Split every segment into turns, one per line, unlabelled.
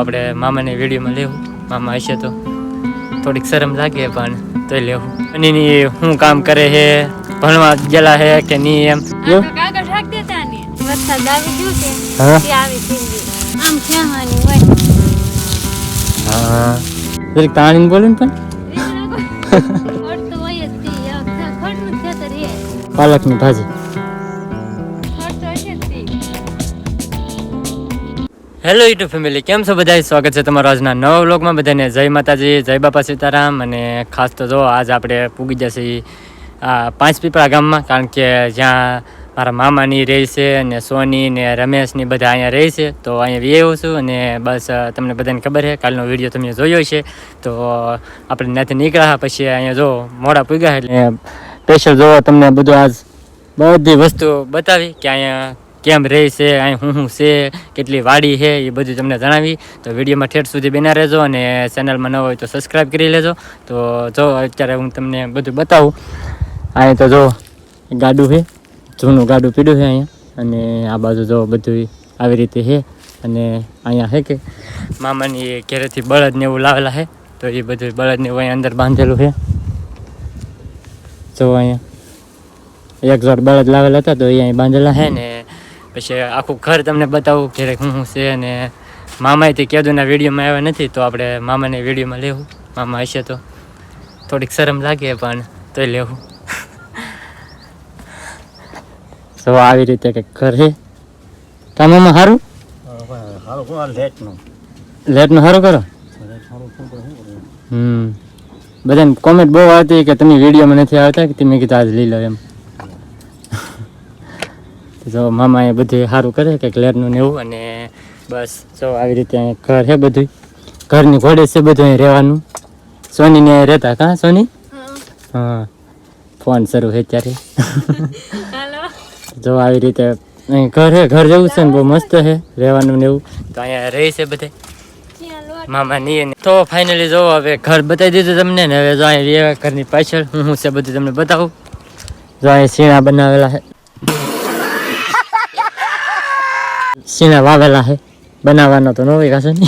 આપણે મામાની વિડીયોમાં લેવું. મામા હશે તો થોડીક શરમ લાગે પણ તોય લેવું. અને એની શું કામ કરે છે? ભણવા ગયેલા છે કે નહીં એમ?
આ તો કાગળ રાખ દેતા ને
હેલો યુટ્યુબ ફેમિલી કેમ છો બધા સ્વાગત છે તમારો આજના નવા વ્લોગમાં. બધાને જય માતાજી, જય બાપા સીતારામ. અને ખાસ તો જો, આજ આપણે પૂગી જશે આ પાંચ પીપળા ગામમાં, કારણ કે જ્યાં મારા મામાની રહે છે અને સોની ને રમેશની બધા અહીંયા રહે છે, તો અહીંયા વ્યવું છું. અને બસ તમને બધાને ખબર છે, કાલનો વીડિયો તમે જોયો છે. તો આપણે ત્યાંથી નીકળ્યા પછી અહીંયા જો મોડા પૂગ્યા, એટલે સ્પેશિયલ જોવો તમને બધું આજ બધી વસ્તુ બતાવી કે અહીંયા કેમ રહે છે, અહીં શું શું છે, કેટલી વાડી છે, એ બધું તમને જણાવી. તો વિડીયોમાં ઠેઠ સુધી બેના રહેજો અને ચેનલમાં ન હોય તો સબસ્ક્રાઈબ કરી લેજો. તો જો અત્યારે હું તમને બધું બતાવું. અહીં તો જો ગાડું છે, જૂનું ગાડું પીડ્યું છે અહીંયા. અને આ બાજુ જો બધું આવી રીતે છે. અને અહીંયા છે કે મામાની ઘેરેથી બળદ ને એવું લાવેલા છે. તો એ બધું બળદ ને એવું અહીંયા અંદર બાંધેલું છે. જો અહીંયા એક જોડ બળદ લાવેલા હતા તો અહીં બાંધેલા છે ને પછી આખું ઘર તમને બતાવું કે હું હું છે અને મામાએ તે કેદુના વિડીયોમાં આવ્યા નથી, તો આપણે મામાને વિડીયોમાં લેવું. મામા હશે તો થોડીક શરમ લાગે, પણ તોય લેવું. તો આવી રીતે કંઈક કરે છે. તમામાં સારું
લેટનું
સારું કરો. હમ. બધાને કોમેન્ટ બહુ આવતી કે તમે વિડીયોમાં નથી આવતા કે તમે કીધું આજ લઈ લો એમ. જો મામા એ બધું સારું કરે કે ક્લેરનું ને એવું અને બસ જો આવી રીતે અહીંયા ઘર છે બધું ઘરની ઘોડે છે બધું અહીં રહેવાનું. સોનીને રહેતા કાં સોની? હા. ફોન શરૂ છે ત્યારે જો આવી રીતે અહીં ઘર છે ઘર જેવું છે ને બહુ મસ્ત છે રહેવાનું ને એવું. તો અહીંયા રહે છે બધે. મામા નહીં. તો ફાઇનલી જો હવે ઘર બતાવી દીધું તમને ને હવે જો અહીં રહેવા ઘરની પાછળ હું હું છે બધું તમને બતાવું. જો અહીં સીણા બનાવેલા છે. સીણા વાવેલા છે. બનાવવાનો તો નવી કાશે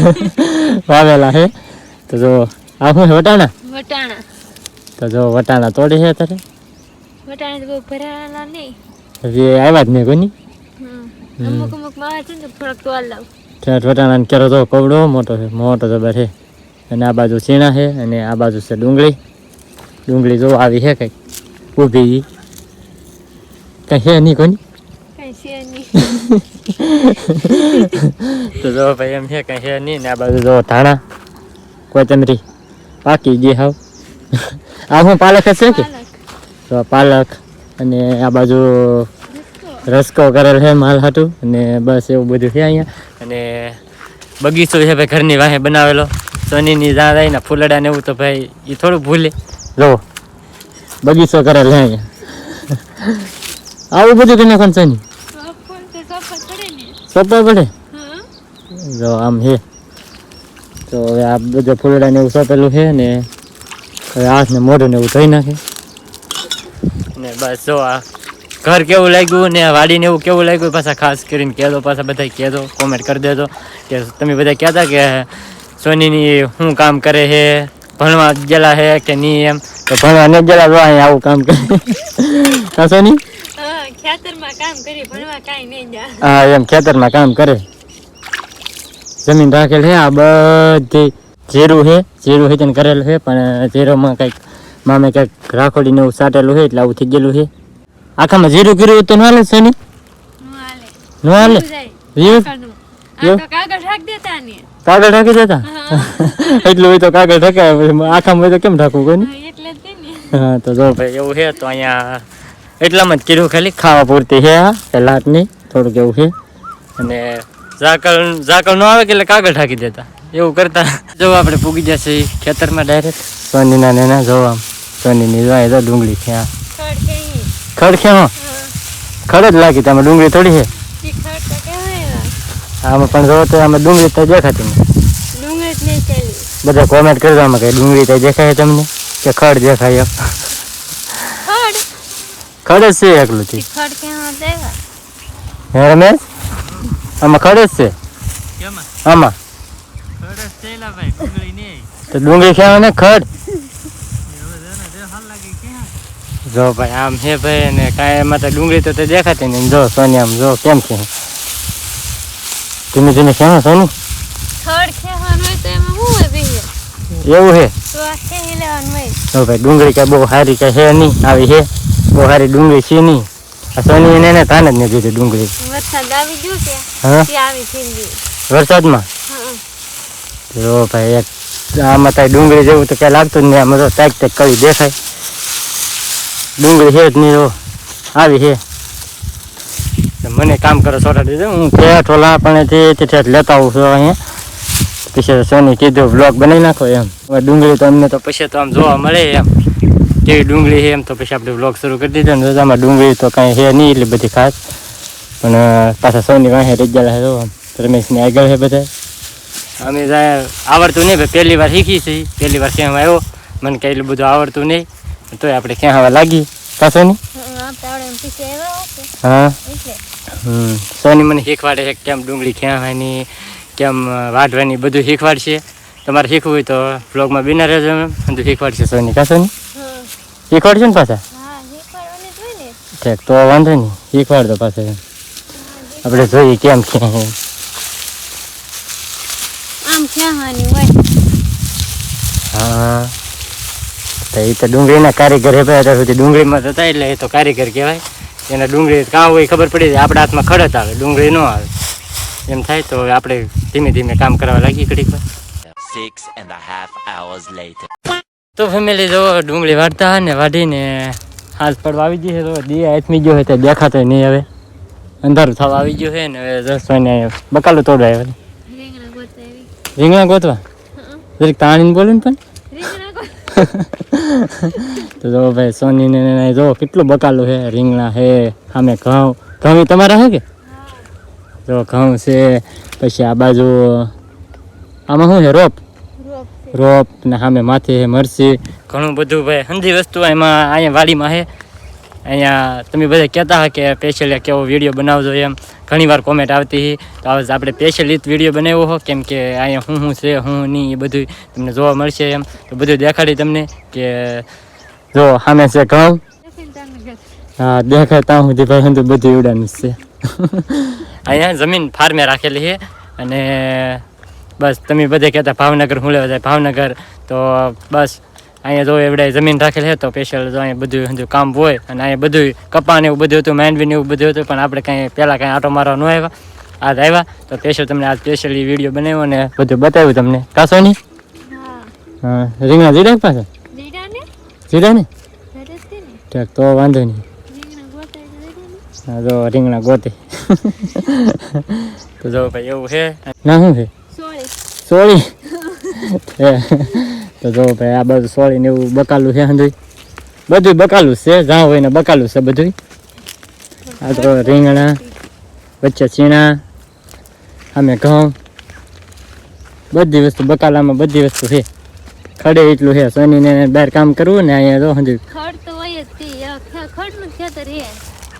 વાવેલા છે.
તો જો આ શું છે વટાણા?
વટાણા.
તો જો વટાણા તોડી છે અત્યારે.
વટાણા તો ભરાયેલા નહીં.
હજી આવ્યા જ નહીં કોની
અમુક અમુકમાં આવે છે ને થોડાક તો અલાવ
ત્યાં વટાણાને કેરો તો કવડો મોટો છે મોટો જબર છે. અને આ બાજુ સીણા છે અને આ બાજુ છે ડુંગળી. ડુંગળી જો આવી છે કંઈક ઊભી. કંઈ છે નહીં કોની તો જો ભાઈ એમ છે કંઈ છે નહીં ને આ બાજુ જો ધાણા કોચંદરી પાકી ગઈ હાવ. આ હું પાલક છે કે? તો પાલક અને આ બાજુ રસકો કરેલ છે માલ હાટું. અને બસ એવું બધું છે અહીંયા. અને બગીચો છે ભાઈ ઘરની વાહે બનાવેલો. સોનીની જ્યાં જાય ને ફૂલડા ને એવું તો ભાઈ એ થોડું ભૂલે. જો, બગીચો કરેલ છે અહીંયા. આવું બધું કે નાખવાનું સોની
પડે?
પડે જો આમ હે. તો હવે આ બધા ફૂલડા ને એવું સોંપેલું છે ને હવે હાથ ને મોઢું ને એવું થઈ નાખે. ને બસ જો આ ઘર કેવું લાગ્યું ને વાડીને એવું કેવું લાગ્યું? પાછા ખાસ કરીને કહેજો પાછા બધા કહેજો કોમેન્ટ કરી દેજો કે તમે બધા કહેતા કે સોનીની શું કામ કરે છે ભણવા ગયેલા છે કે નહીં એમ? તો ભણવા ન ગયેલા જો અહીંયા આવું કામ કરે. હા સોની?
ખેતરમાં કામ કરી ભણવા કાંઈ નહીં જા
હા એમ ખેતરમાં કામ કરે. જમીન રાખેલ છે આ બધી જીરું છે જીરું છે તેને કરેલું છે પણ જીરોમાં કંઈક મામે કંઈક રાખોડી ને એવું સાટેલું છે એટલે આવું થઈ ગયેલું છે. આખામાં જીરું કર્યું તો ન હાલે છે ને
નું હાલે? કાગળ રાખ દેતા
ઢાંકી દેતા? એટલું હોય તો કાગળ ઢકાય આખામાં હોય તો કેમ ઢાંકવું કોઈ
હા તો
જો ભાઈ એવું છે તો અહીંયા એટલામાં જ કીધું ખાલી ખાવા પૂરતી છે આ હાથની થોડુંક એવું છે. અને ઝાકળ ઝાકળ ન આવે કે એટલે કાગળ ઢાંકી દેતા. એવું કરતા. જો આપણે પૂગી જશે ખેતરમાં ડાયરેક્ટ સોનીના ને એના જોવા. સોનીની જોવા તો ડુંગળી છે આ
ખડ
છે હા. ખડ જ લાગી તમે ડુંગળી થોડી છે. આમાં પણ જોવો તો આમાં ડુંગળી તો દેખાતી નહીં બધા કોમેન્ટ કરજો આમાં કે ડુંગળી તો દેખાય તમને? કે ખડ દેખાય
ખડ
છે એકલું થી.
ખડ કેવા દેવા
હે રમેશ? આમાં ખડ છે? આમાં.
ભાઈ ડુંગળી નહીં
તો ડુંગળી ખેવા ને ખડ?
જે હાલ લાગે ક્યાં?
જો ભાઈ આમ હે ભાઈ ને કાંઈ એમાં તો ડુંગળી તો દેખાતી નહીં. જો સોની આમ જો કેમ છે? ધીમે ધીમે ખેવા સોની?
ખડ ખેવાનું હોય તો એમાં શું હોય બીજું
એવું છે
તો આ ખેહી હોય.
જો ભાઈ ડુંગળી કાંઈ બહુ સારી કાંઈ હે નહીં આવી હે. બહુ સારી ડુંગળી છે નહીં. આ સોની એને એને તાને જ ને જોઈતી ડુંગળી.
વરસાદ આવી ગયો છે?
હા?
આવી છે
વરસાદમાં? જો ભાઈ એક આમાં તાઈ ડુંગળી જેવું તો ક્યાં લાગતું જ નહીં. આમાં તો તાક તાક કરી દેખાય. ડુંગળી છે જ નહીં જો આવી છે. મને કામ કરો છોટા દીધો હું ઠેઠ ઓલા પણ તે ઠેઠ લેતા આવું છું અહીંયા. પછી સોની કીધું બ્લોગ બનાવી નાખો એમ. ડુંગળી તો અમને તો પછી તો આમ જોવા મળે એમ. કેવી ડુંગળી છે એમ તો પછી આપણે બ્લોગ શરૂ કરી દીધો ને તો ડુંગળી તો કાંઈ છે નહીં એટલી બધી ખાસ. પણ પાછા સોની વાંહે રજાલા છે જો રમેશની આગળ છે બધા. અમે આવડતું નહીં ભાઈ પહેલી વાર શીખી છે પહેલી વાર ક્યાં આવ્યો. મને કઈ એટલું બધું આવડતું નહીં. તોય આપણે ક્યાં હવે લાગી
હા, હો કે.
હા.
એટલે.
હમ. સોની મને શીખવાડે છે કેમ ડુંગળી ખેવાની કેમ વાઢવાની બધું શીખવાડશે. તમારે શીખવું હોય તો બ્લોગમાં બિના રહેજો એમ. બધું શીખવાડશે સોની. કા સોની
હા
શીખવાડશે ને પાછા?
હા શીખવાડવાની જ હોય ને.
ઠીક તો વાંધો નહીં. શીખવાડ તો પાછા આપણે જોઈએ કેમ ક્યાં
હોય.
હા. તો એ તો ડુંગળીના કારીગર હે ભાઈ અત્યાર સુધી ડુંગળીમાં થતા એટલે એ તો કારીગર કહેવાય. એના ડુંગળી કાં હોય ખબર પડી જાય આપણા હાથમાં ખડત આવે ડુંગળી ન આવે. એમ થાય તો આપણે ધીમે ધીમે કામ કરવા લાગી ઘડીક વાર
Six and a half hours later.
તો ફેમિલી જો ડુંગળી વાળતા ને વાઢીને હાથ પડવા આવી ગઈ છે તો દી હાથમી ગયો હોય તે દેખાતો નહીં હવે. અંધારું થવા આવી ગયું છે ને હવે રસોઈને બકાલું તોડવા આવ્યો
રીંગણા ગોતવા
જરીક તાણીને બોલું ને પણ. તો જો ભાઈ સોનીને ને જો કેટલું બકાલું છે રીંગણા છે સામે ઘઉં. ઘઉં તમારા છે કે? જો ઘઉં છે પછી આ બાજુ આમાં શું છે રોપ?
રોપ
ને સામે માથે છે મરસી. ઘણું બધું ભાઈ, હંધી વસ્તુ એમાં અહીંયા વાડીમાં છે અહીંયા તમે બધા કહેતા હા કે સ્પેશિયલ કેવો વીડિયો બનાવજો એમ. ઘણી વાર કોમેન્ટ આવતી હતી તો હવે આપણે સ્પેશિયલ વીડિયો બનાવ્યો હો, કેમ કે અહીંયા હું શું છે, હું નહીં એ બધું તમને જોવા મળશે એમ. તો બધું દેખાડી તમને કે જો સામે છે ઘઉં. હા, દેખાય ત્યાં સુધી ભાઈ હંધું બધું ઉડાનું છે. અહીંયા જમીન ફાર્મે રાખેલી છે અને બસ તમે બધે કહેતા ભાવનગર હું લેવા જાય ભાવનગર તો બસ અહીંયા જો એવડે જમીન રાખેલી છે તો સ્પેશિયલ જો અહીંયા બધું હંધું કામ હોય અને અહીંયા બધું કપાને એવું બધું હતું માંડવીને એવું બધું હતું પણ આપણે કાંઈ પહેલાં કાંઈ આટો મારવા ન આવ્યા આજ આવ્યા તો સ્પેશિયલ તમને આ સ્પેશિયલી વીડિયો બનાવ્યો અને બધું બતાવ્યું તમને. કાશો નહીં
હા.
હા રીંગણા જીરા પાસે
જીરા ને?
ને?
જ ને?
ઠીક તો વાંધો નહીં.
ને?
હા જો રીંગણા ગોતે. તો જો ભાઈ એવું છે. ના શું છે?
સોળી?
તો જો ભાઈ આ બધું સોળી ને એવું બકાલું છે હંધુય. બધું બકાલું છે જ્યાં હોય ને બકાલું છે બધું આ તો રીંગણા વચ્ચે ચીણા અમે ઘઉં. બધી વસ્તુ બકાલામાં બધી વસ્તુ છે. ખડે એટલું છે સોનીને બહાર કામ કરવું ને અહીંયા જો હંધુય.
ખડ તો હોય જ ખડનું ખેતર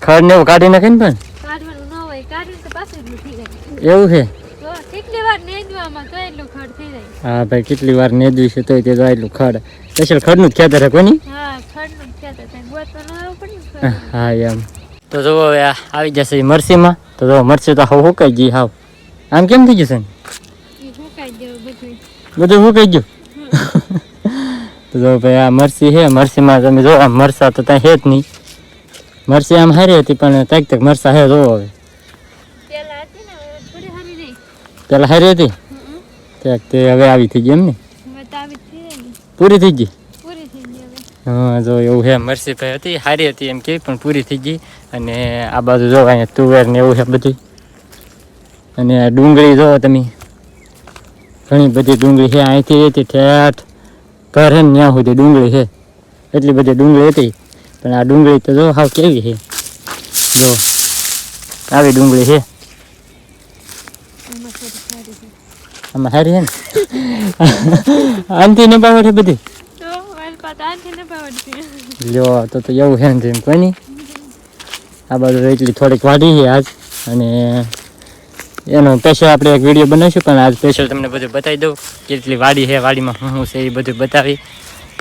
ખડ ને એવું કાઢી નાખે ને પણ?
ન તો
એવું છે
તો કેટલી વાર નેદવામાં તો એટલું ખડ થઈ જાય
હા ભાઈ કેટલી વાર નેદવી છે તોય તે તો આટલું ખડ. સ્પેશિયલ ખડનું જ ખેતર છે કોની
હા નું ન ને.
હા એમ. તો જુઓ હવે આવી જશે મરસીમાં તો જો મરસી તો હાવ હુકાઈ ગઈ હાવ. આમ કેમ થઈ જશે
બધું
હુકાઈ ગયું? તો જો ભાઈ આ મરસી હે મરસીમાં તમે જો આમ મરસા તો ત્યાં છે જ નહીં. મરસી આમ હારી હતી પણ તક તક મરસા હે જોવો હવે.
ને
પેલા હારી હતી? ત્યાંક તે હવે આવી થઈ ગઈ એમ ને પૂરી થઈ ગઈ? હા જો એવું છે. મરસી ભાઈ હતી સારી હતી એમ કે પણ પૂરી થઈ ગઈ. અને આ બાજુ જો અહીંયા તુવેર ને એવું છે બધું. અને આ ડુંગળી જો તમે. ઘણી બધી ડુંગળી છે. અહીંથી હતી ઠેઠ ઘર ને ત્યાં સુધી ડુંગળી છે. એટલી બધી ડુંગળી હતી. પણ આ ડુંગળી તો જો હાવ કેવી છે. જો આવી ડુંગળી છે
એમાં થોડી સારી છે
આમાં સારી છે ને? આનથી ને પાવડે બધી? લ્યો તો તો એવું છે ને કોઈ નહીં. આ બાજુ એટલી થોડીક વાડી છે આજ. અને એનો સ્પેશિયલ આપણે એક વીડિયો બનાવીશું, પણ આજ સ્પેશિયલ તમને બધું બતાવી દઉં, કેટલી વાડી છે, વાડીમાં શું શું છે એ બધું બતાવી.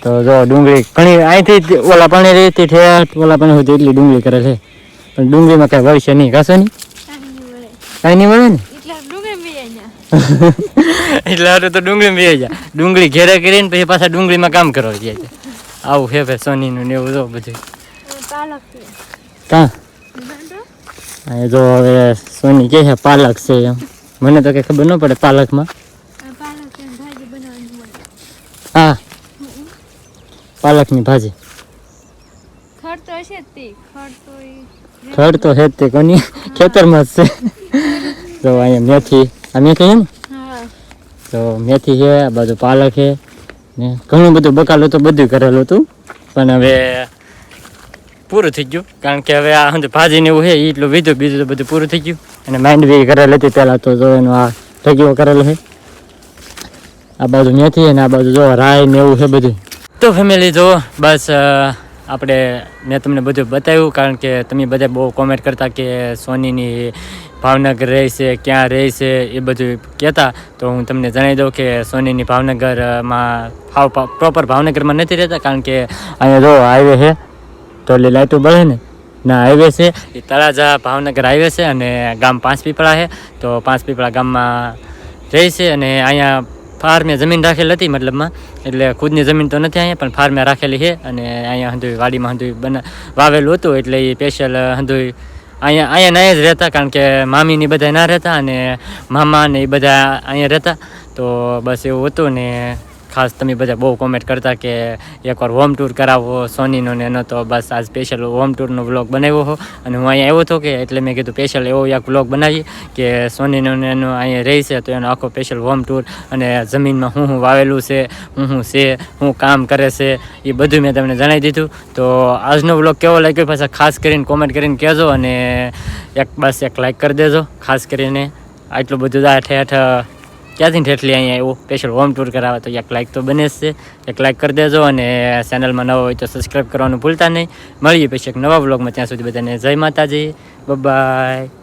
તો જો, ડુંગળી ઘણી, અહીંથી ઓલા પાણી રહેતી ઠેઠ, ઓલા પાણી સુધી એટલી ડુંગળી કરે છે. પણ ડુંગળીમાં કાંઈ ભવિષ્ય નહીં, ઘાસો નહીં.
કાંઈ નહીં
મળે ને
એટલે
હવે તો ડુંગળી બે જાય ડુંગળી ઘેરે કરીને પછી પાછા ડુંગળીમાં કામ કરવા જાય છે આવું હે ભાઈ સોનીનું ને એવું જો બધું
છે
કાં
બાંધો
જો હવે સોની કહે છે પાલક છે એમ મને તો કંઈ ખબર ન પડે પાલકમાં
છે
હા પાલકની ભાજી
ખડ તો તે ખડ તો
તો છે તે કોની ખેતરમાં જ છે જો અહીંયા મેથી આ મેથી
એમ
તો મેથી છે આ બાજુ પાલક છે ને ઘણું બધું બકાલું તો બધું કરેલું હતું. પણ હવે પૂરું થઈ ગયું. કારણ કે હવે આ શું ભાજી ને એવું છે એટલું વીધું બીજું તો બધું પૂરું થઈ ગયું. અને માઇન્ડ બી કરેલ હતી પહેલાં તો જો એનો આ ઠગીઓ કરેલો છે. આ બાજુ મેથી અને આ બાજુ જો રાય ને એવું છે બધું. તો ફેમિલી જો બસ આપણે, મેં તમને બધું બતાવ્યું, કારણ કે તમે બધા બહુ કોમેન્ટ કરતા કે સોનીની ભાવનગર રહે છે, ક્યાં રહે છે, એ બધું કહેતા. તો હું તમને જણાવી દઉં કે સોનીની ભાવનગરમાં હાવ પ્રોપર ભાવનગરમાં નથી રહેતા, કારણ કે અહીંયા જો હાઈવે છે, તો એટલે લાઇટો બળે ને, ના હાઈવે છે, એ તળાજા ભાવનગર હાઈવે છે અને ગામ પાંચ પીપળા છે. તો પાંચ પીપળા ગામમાં રહે છે અને અહીંયા ફાર્મે જમીન રાખેલી હતી મતલબમાં. એટલે ખુદની જમીન તો નથી અહીંયા, પણ ફાર્મે રાખેલી છે અને અહીંયા હંધુય વાડીમાં હંધુય બના, વાવેલું હતું એટલે એ સ્પેશિયલ હંધુય અહીંયા અહીંયા ના જ રહેતા, કારણ કે મામીની બધા ના રહેતા અને મામા ને એ બધા અહીંયા રહેતા. તો બસ એવું હતું ને ખાસ તમે બધા બહુ કોમેન્ટ કરતા કે એકવાર હોમ ટૂર કરાવો સોનીનો ને એનો તો બસ આ સ્પેશિયલ હોમ ટૂરનો વ્લોગ બનાવ્યો હો. અને હું અહીંયા આવ્યો હતો કે એટલે મેં કીધું સ્પેશિયલ એવો એક વ્લોગ બનાવી કે સોનીનો ને એનો અહીંયા રહી છે તો એનો આખો સ્પેશિયલ હોમ ટૂર અને જમીનમાં શું શું વાવેલું છે, હું શું છે, હું કામ કરે છે, એ બધું મેં તમને જણાવી દીધું. તો આજનો વ્લોગ કેવો લાગ્યો પાછા ખાસ કરીને કોમેન્ટ કરીને કહેજો અને એક બસ એક લાઈક કરી દેજો, ખાસ કરીને. આટલું બધું આઠે ઠેઠ ક્યાંથી ઠેઠલી અહીંયા એવું સ્પેશિયલ હોમ ટૂર કરાવે તો એક લાઇક તો બને જ છે. એક લાઇક કરી દેજો અને ચેનલમાં નવો હોય તો સબસ્ક્રાઈબ કરવાનું ભૂલતા નહીં. મળીએ પછી એક નવા વ્લોગમાં ત્યાં સુધી બધાને જય માતાજી. બાય